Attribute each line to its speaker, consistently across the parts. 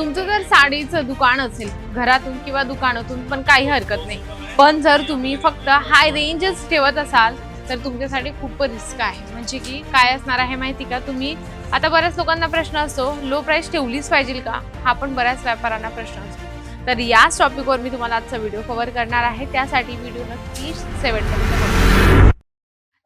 Speaker 1: तुमचं जर साडीचं दुकान असेल घरातून किंवा दुकानातून पण काही हरकत नाही. पण जर तुम्ही फक्त हाय रेंजच ठेवत असाल तर तुमच्यासाठी खूप रिस्क आहे. म्हणजे की काय असणार आहे माहिती का? तुम्ही आता बऱ्याच लोकांना प्रश्न असतो लो प्राईस ठेवलीच पाहिजे का? हा पण बऱ्याच व्यापाऱ्यांना प्रश्न असतो. तर याच टॉपिकवर मी तुम्हाला आजचा व्हिडिओ कव्हर करणार आहे. त्यासाठी व्हिडिओ नक्की सेवन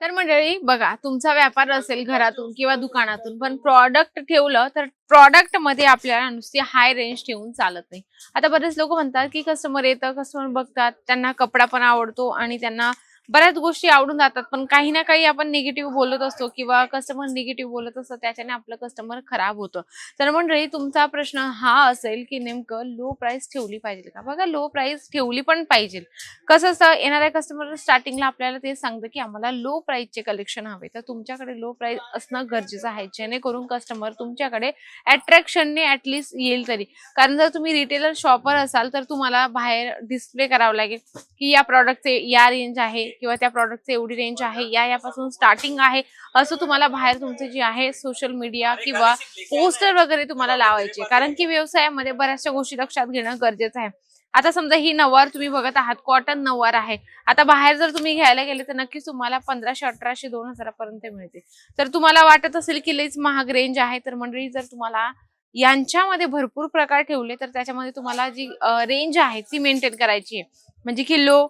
Speaker 1: तर मंडळी बघा तुमचा व्यापार असेल घरातून किंवा दुकानातून पण प्रॉडक्ट ठेवलं तर प्रॉडक्टमध्ये आपल्याला नुसती हाय रेंज ठेवून चालत नाही. आता बरेच लोक म्हणतात की कस्टमर येतं कस्टमर बघतात त्यांना कपडा पण आवडतो आणि त्यांना बऱ्याच गोष्टी आवडून जातात पण काही ना काही आपण निगेटिव्ह बोलत असतो किंवा कस्टमर निगेटिव्ह बोलत असतो त्याच्याने आपलं कस्टमर खराब होतं. तर मंडळी तुमचा प्रश्न हा असेल की नेमकं लो प्राइस ठेवली पाहिजे का? बघा लो प्राइस ठेवली पण पाहिजे. कसं असतं येणाऱ्या कस्टमर स्टार्टिंगला आपल्याला ते सांगतं की आम्हाला लो प्राइसचे कलेक्शन हवे. तर तुमच्याकडे लो प्राइस असणं गरजेचं आहे जेणेकरून कस्टमर तुमच्याकडे अट्रॅक्शनने ऍटलिस्ट येईल तरी. कारण जर तुम्ही रिटेलर शॉपर असाल तर तुम्हाला बाहेर डिस्प्ले करावं लागेल की या प्रॉडक्टचे या रेंज आहे किंवा त्या प्रॉडक्टचे एवढी रेंज आहे या यापासून स्टार्टिंग आहे असं तुम्हाला बाहेर तुमचे जे आहे सोशल मीडिया किंवा पोस्टर वगैरे तुम्हाला लावायचे. कारण की व्यवसायामध्ये बऱ्याचशा गोष्टी लक्षात घेणं गरजेचं आहे. आता समजा ही नवार तुम्ही बघत आहात कॉटन नवार आहे. आता बाहेर जर तुम्ही घ्यायला गेले तर नक्कीच तुम्हाला पंधराशे अठराशे दोन हजारापर्यंत मिळते तर तुम्हाला वाटत असेल की लईच महाग रेंज आहे तर मंडळी जर तुम्हाला यांच्यामध्ये भरपूर प्रकार ठेवले तर त्याच्यामध्ये तुम्हाला जी रेंज आहे ती मेंटेन करायची आहे. म्हणजे की लो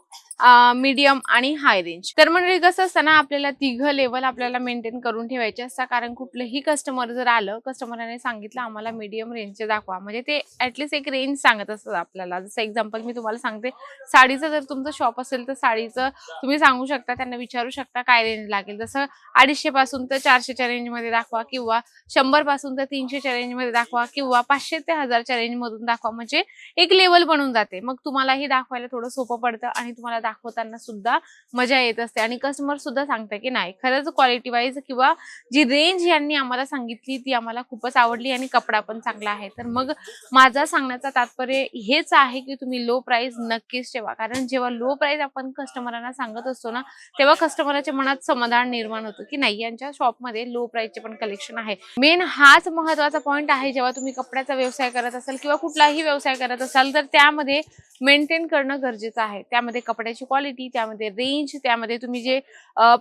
Speaker 1: मीडियम आणि हाय रेंज तर म्हणजे कसं असतं ना आपल्याला तिघ लेवल आपल्याला मेंटेन करून ठेवायचे असतात. कारण कुठलंही कस्टमर जर आलं कस्टमरने सांगितलं आम्हाला मीडियम रेंजचे दाखवा. म्हणजे ते ऍटलिस्ट एक रेंज सांगत असतात आपल्याला. जसं एक्झाम्पल मी तुम्हाला सांगते साडीचं जर तुमचं शॉप असेल तर साडीचं तुम्ही सांगू शकता त्यांना विचारू शकता काय रेंज लागेल. जसं अडीचशे पासून तर चारशेच्या रेंजमध्ये दाखवा किंवा शंभरपासून तर तीनशेच्या रेंजमध्ये दाखवा किंवा पाचशे ते हजारच्या रेंजमधून दाखवा. म्हणजे एक लेवल बनून जाते. मग तुम्हालाही दाखवायला थोडं सोपं पडतं आणि तुम्हाला दाखवताना सुद्धा मजा येत असते. आणि कस्टमर सुद्धा सांगतं की नाही खरंच क्वालिटी वाईज किंवा जी रेंज यांनी आम्हाला सांगितली ती आम्हाला खूपच आवडली आणि कपडा पण चांगला आहे. तर मग माझा सांगण्याचा तात्पर्य हेच आहे की तुम्ही लो प्राइस नक्कीच ठेवा. कारण जेव्हा लो प्राइस आपण कस्टमरांना सांगत असतो ना तेव्हा कस्टमरच्या मनात समाधान निर्माण होतं की नाही यांच्या शॉपमध्ये लो प्राइसचे पण कलेक्शन आहे. मेन हाच महत्त्वाचा पॉईंट आहे जेव्हा तुम्ही कपड्याचा व्यवसाय करत असाल किंवा कुठलाही व्यवसाय करत असाल तर त्यामध्ये मेंटेन करणं गरजेचं आहे. त्यामध्ये कपड्याची क्वालिटी त्यामध्ये रेंज त्यामध्ये तुम्ही जे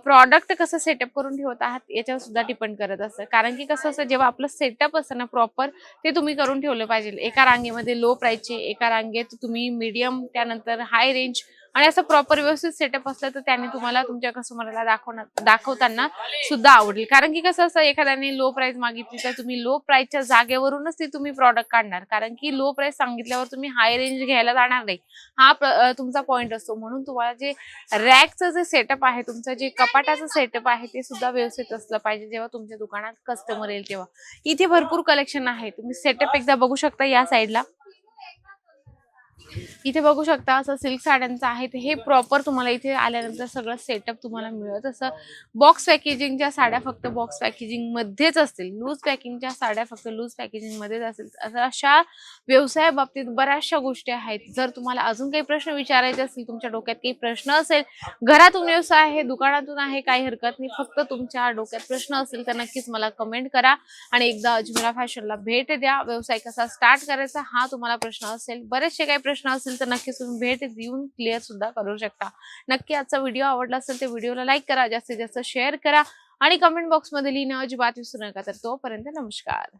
Speaker 1: प्रॉडक्ट कसं सेटअप करून ठेवत आहात याच्यावर सुद्धा डिपेंड करत असतं. कारण की कसं असतं जेव्हा आपलं सेटअप असतं ना प्रॉपर ते तुम्ही करून ठेवलं पाहिजे. एका रांगेमध्ये लो प्राइसचे एका रांगेत तुम्ही मीडियम त्यानंतर हाय रेंज आणि असं प्रॉपर व्यवस्थित सेटअप असलं तर त्याने तुम्हाला तुमच्या कस्टमरला दाखवणार दाखवताना सुद्धा आवडेल. कारण की कसं असं एखाद्याने लो प्राइस मागितली तर तुम्ही लो प्राइसच्या जागेवरूनच ते तुम्ही प्रॉडक्ट काढणार. कारण की लो प्राइस सांगितल्यावर तुम्ही हाय रेंज घ्यायला जाणार नाही. हा तुमचा पॉईंट असतो. म्हणून तुम्हाला जे रॅकचं जे सेटअप आहे तुमचं जे कपाटाचं सेटअप आहे ते सुद्धा व्यवस्थित असलं पाहिजे जेव्हा तुमच्या दुकानात कस्टमर येईल तेव्हा. इथे भरपूर कलेक्शन आहे. तुम्ही सेटअप एकदा बघू शकता या साईडला इथे बघू शकता असं सिल्क साड्यांचं आहे. हे प्रॉपर तुम्हाला इथे आल्यानंतर सगळं सेटअप तुम्हाला मिळत असं बॉक्स पॅकेजिंगच्या साड्या फक्त बॉक्स पॅकेजिंग मध्येच असतील. लूज पॅकिंगच्या साड्या फक्त लूज पॅकेजिंग मध्येच असतील असं अशा व्यवसाया बाबतीत बऱ्याचशा गोष्टी आहेत. जर तुम्हाला अजून काही प्रश्न विचारायचे असतील तुमच्या डोक्यात काही प्रश्न असेल घरातून व्यवसाय आहे दुकानातून आहे काही हरकत नाही फक्त तुमच्या डोक्यात प्रश्न असेल तर नक्कीच मला कमेंट करा आणि एकदा अजमेरा फॅशनला भेट द्या. व्यवसाय कसा स्टार्ट करायचा हा तुम्हाला प्रश्न असेल. बरेचसे काही प्रश्न असतील तर नक्कीच तुम्ही भेट देऊन क्लिअर सुद्धा करू शकता. नक्की आजचा व्हिडिओ आवडला असेल तर व्हिडिओला लाईक करा जास्तीत जास्त शेअर करा आणि कमेंट बॉक्समध्ये लिहिणं अजिबात विसरू नका. तर तोपर्यंत नमस्कार.